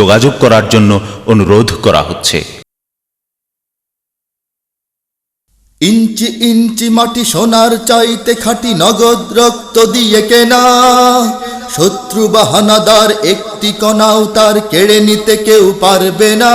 যোগাযোগ করার জন্য অনুরোধ করা হচ্ছে। ইঞ্চি ইঞ্চি মাটি সোনার চাইতে খাটি নগদ রক্ত দিয়ে কেনা। শত্রু বাহানাদার একটি কণাও তার কেড়ে নিতে কেউ পারবে না।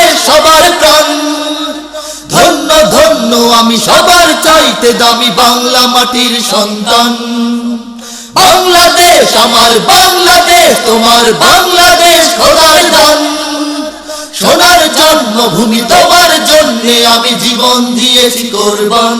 আমি সবার চাইতে দামি বাংলা মাটির সন্তান। বাংলাদেশ আমার বাংলাদেশ, তোমার বাংলাদেশ সোনার দান সোনার জন্মভূমি তোমার জন্যে আমি জীবন দিয়েছি কোরবান।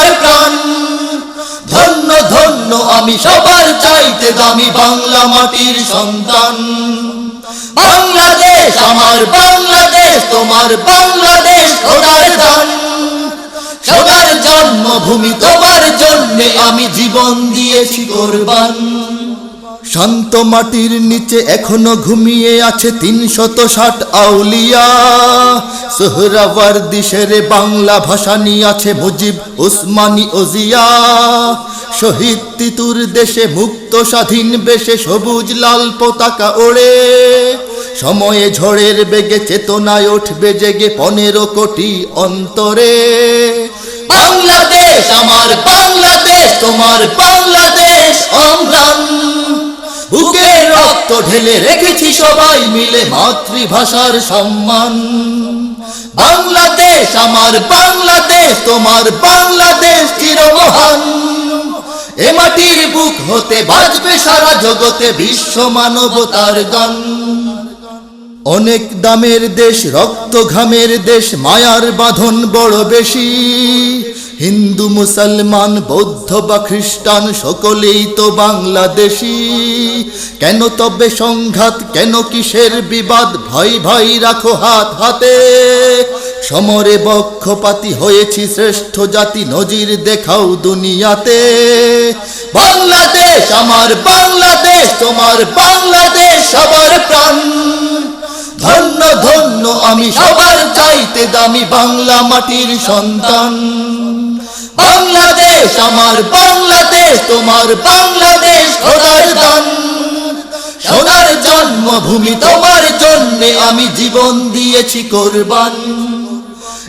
সবার চাইতে দামি বাংলা মাটির সন্তান। বাংলাদেশ আমার বাংলাদেশ, তোমার বাংলাদেশ খোদার দান। সোনার জন্মভূমি তোমার জন্যে আমি জীবন দিয়েছি কোরবান। শান্ত মাটির নিচে এখনও ঘুমিয়ে আছে তিনশত ষাট আউলিয়া। সোহরাওয়ার্দি শেরে বাংলা ভাষা নিয়ে আছে মুজিব ওসমানী ওজিয়া। শহীদ তিতুর দেশে মুক্ত স্বাধীন বেশে সবুজ লাল পতাকা ওড়ে। সময়ে ঝড়ের বেগে চেতনায় উঠবে জেগে পনেরো কোটি অন্তরে। বাংলাদেশ, আমার বাংলাদেশ, তোমার বাংলাদেশ অম্লান বুকে রক্ত ঢেলে রেখেছি সবাই মিলে মাতৃভাষার সম্মান। বাংলাদেশ, আমার বাংলাদেশ, তোমার বাংলাদেশ এ মাটির বুক হতে বাজবে সারা জগতে বিশ্ব মানবতার গান। অনেক দামের দেশ, রক্ত ঘামের দেশ, মায়ার বাঁধন বড় বেশি। হিন্দু, মুসলমান, বৌদ্ধ বা খ্রিস্টান, সকলেই তো বাংলাদেশি। কেন তবে সংঘাত, কেন কিসের বিবাদ? ভয় ভয় রাখো হাত হাতে। সমরে বক্ষপাতি হয়েছি শ্রেষ্ঠ জাতি নজির দেখাও দুনিয়াতে। বাংলাদেশ আমার বাংলাদেশ, তোমার বাংলাদেশ সবার প্রাণ। ধন্য ধন্য আমি সবার চাইতে দামি বাংলা মাটির সন্তান। বাংলাদেশ আমার বাংলাদেশ, তোমার বাংলাদেশ খোদার দান। সোনার জন্মভূমি তোমার জন্যে আমি জীবন দিয়েছি কোরবান।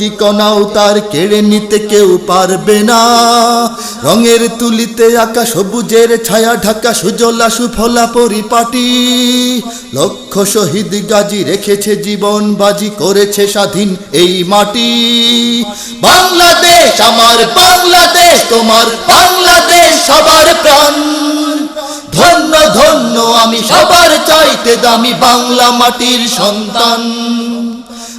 একটি কণাও তার কেড়ে নিতে কেউ পারবে না। রঙের তুলিতে আঁকা সবুজের ছায়া ঢাকা সুজলা সুফলা পরিপাটি। লক্ষ শহীদ গাজী রেখেছে জীবন, বাজি করেছে স্বাধীন এই মাটি। বাংলাদেশ, আমার বাংলাদেশ, তোমার বাংলাদেশ, সবার প্রাণ। ধন্য ধন্য, আমি সবার চাইতে দামি বাংলা মাটির সন্তান।